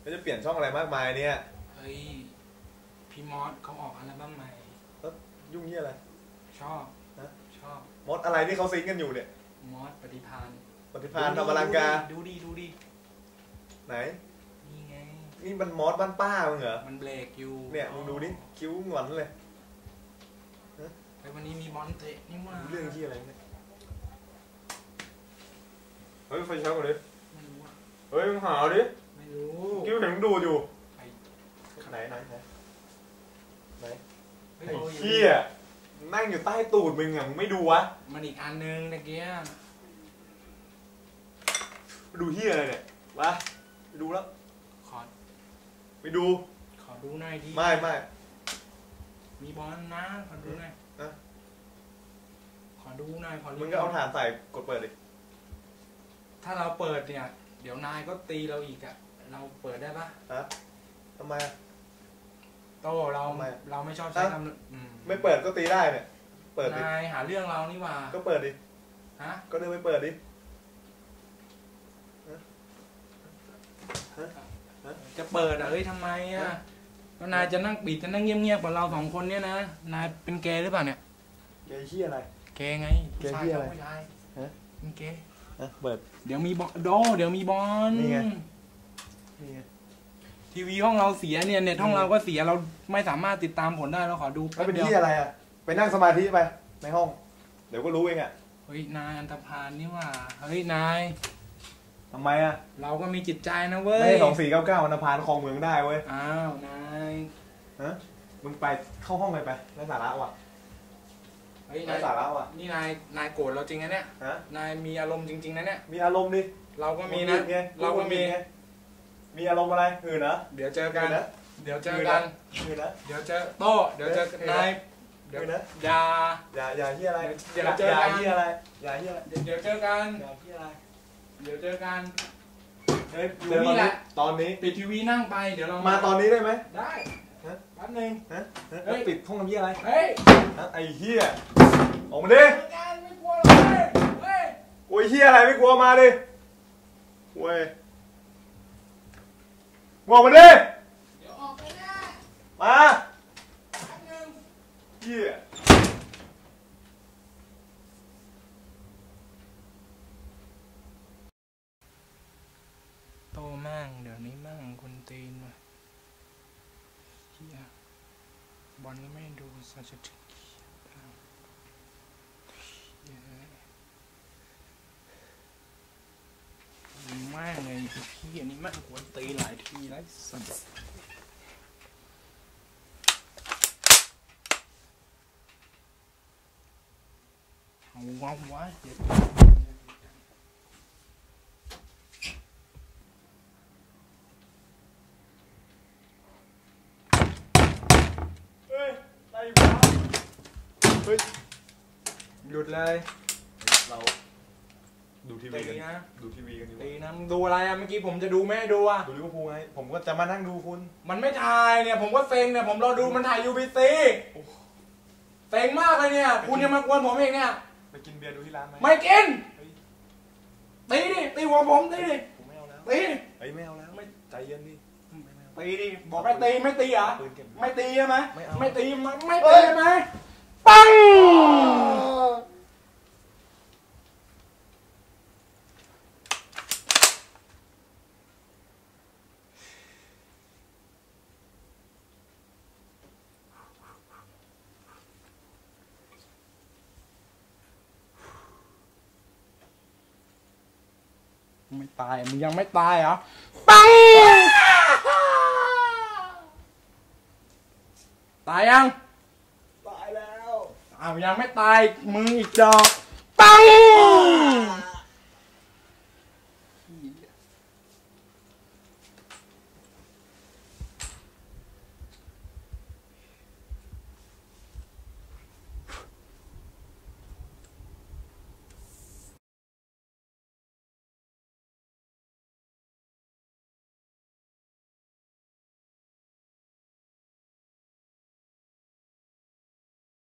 แล้วจะเปลี่ยนช่องอะไรมากมายเนี่ย เฮ้ย พี่มอสเขาออกอัลบั้มใหม่ ยุ่งเยี่ยอะไร ชอบฮะ ชอบ มดอะไรที่เขาซิงค์กันอยู่เนี่ยมอสปฏิพานปฏิภาณทำอลังการดูดิดูดิไหน นี่ไง นี่มันมอสบ้านป้ามึงเหรอ มันเบรกอยู่เนี่ยมึงดูดิคิ้วหงอนเลยไอ้ยวันนี้มีบอลเตะนี่ว่าเรื่องที่อะไรเนี่ย เฮ้ยไฟแช็กก่อนดิไม่รู้อะเฮ้ยมึงหาดิ ดูอยู่ไอ้ไหนไหนไหนไหนเฮ้ยไอ้โอ้ยเหี้ยนั่งอยู่ใต้ตูดมึงอะมึงไม่ดูวะมันอีกอันนึงตะเกียดูเหี้ยอะไรเนี่ยวะไปดูแล้วขอไปดู ขอดูหน่อยดิไม่ไม่มีบอลนะขอดูหน่อยอะขอดูหน่อยขอดูมึงก็เอาถ่านใส่กดเปิดดิถ้าเราเปิดเนี่ย เดี๋ยวนายก็ตีเราอีกอะ เราเปิดได้ปะฮะทำไมอะโตเราทำไม เราไม่ชอบใช้ฮะคำอืมไม่เปิดก็ตีได้เนี่ย เปิดดิ นายหาเรื่องเรานี่หว่าก็เปิดดิ ฮะก็เดินไปเปิดดิ จะเปิดอะเอ้ยทำไมอะก็นายจะนั่งปิดจะนั่งเงียบๆกับเราสองคนเนี่ยนะนายเป็นเกย์หรือเปล่าเนี่ยเกย์เหี้ยอะไร เกย์ไงเกย์ผู้ชายเหี้ยชอะอบไรผู้ชายฮะ เป็นเกย์ฮะเปิด เดี๋ยวมีบอลโด เดี๋ยวมีบอลนี่ไงนี่ไง ทีวีห้องเราเสียเนี่ยเน็ตห้องเราก็เสียเราไม่สามารถติดตามผลได้เราขอดูแล้วเป็นแป๊บที่ดียวอะไรอะ ไปนั่งสมาธิไปในห้อง เดี๋ยวก็รู้เองอะ เฮ้ยนายอันตพานนี่หว่า เฮ้ยนายทำไมอะ เราก็มีจิตใจนะเว้ยไม่ใช่สองสี่เก้าเก้าวันพานคลองเมืองได้เว้ย อ้าวนายฮะมึงไปเข้าห้องไปไปไร้สาระว่ะเฮ้ยไร้นายสาระว่ะ นี่นายนายโกรธเราจริงนะเนี่ยฮะนายมีอารมณ์จริง ๆนะเนี่ย มีอารมณ์ดิ เราก็มีหงุนะดหงิดไงเราก็มีหงุดหงิดไง มีอารมณ์อะไรหื่นนะเดี๋ยวเจอกัน หื่นนะเดี๋ยวเจอกันหื่นนะ เดี๋ยวเจอโต้เดี๋ยวเจอเฮ้ยนายเดี๋ยวหื่นนะอย่าอย่าอย่าเฮียอะไรเดี๋ยวอย่าเจออย่ากันเฮียอะไรอย่าเฮียอะไรเดี๋ยวเดี๋ยวเจอกัน อย่าเฮียอะไรเดี๋ยวเจอกัน เฮ้ยอยู่เดี๋ยวนี่แหละ ตอนนี้ปิดทีวีนั่งไป เดี๋ยวเรามามาตอนนี้ได้ไหมได้ฮะแป๊บนึงฮะฮะเฮ้ย ปิดห้องน้ำเฮียอะไรเฮ้ยฮะไอ้เฮียออกมาดิเจอกันไม่กลัวหรอกเฮ้ยเฮ้ย โอ้ยเฮียอะไรไม่กลัวมาดิเว้ย งออกมาดิเดี๋ยวออกไปแน่มาแป๊บนึงเฮียโตมั่งเดี๋ยวนี้มั่งคนตีนว่ะเฮียบอลก็ไม่ดูสัจถึงเหี้ยเหี้ยแม่ง เลยไอ้พี่อันนี้แม่งกวนตีนหลายทีแล้วสัสเอาวะวะเดี๋ยวเฮ้ยอะไรอยู่วะเฮ้ยหยุดเลยเรา ดูทีวีตีกันนะ ดูทีวีกันดีกตีว่านะมึงดูอะไรอะเมื่อกี้ผมจะดูไม่ให้ดูอะดูลิเวอร์พูลไงผมก็จะมานั่งดูคุณ มันไม่ถ่ายเนี่ย ผมก็เซ็งเนี่ยผมรอดูมันถ่าย UBC เซ็งมากเลยเนี่ย คุณยังมากวนผมเองเนี่ย ไปกินเบียร์ดูที่ร้านไหมไม่กินเฮ้ยตีดิตีหัวผมตีดิผมไม่เอาแล้วตีดิเฮ้ยไม่เอาแล้วไม่ใจเย็นดิตีดิบอกให้ตีไม่ตีเหรอปืนเก็บไม่ตีใช่ไหมไม่เอาไม่ตีไม่ไม่ตีใช่ไหมปัง ไม่ตาย มึงยังไม่ตายเหรอปังตายยัง ตายแล้ว อ้าวยังไม่ตาย มึงอีกดอก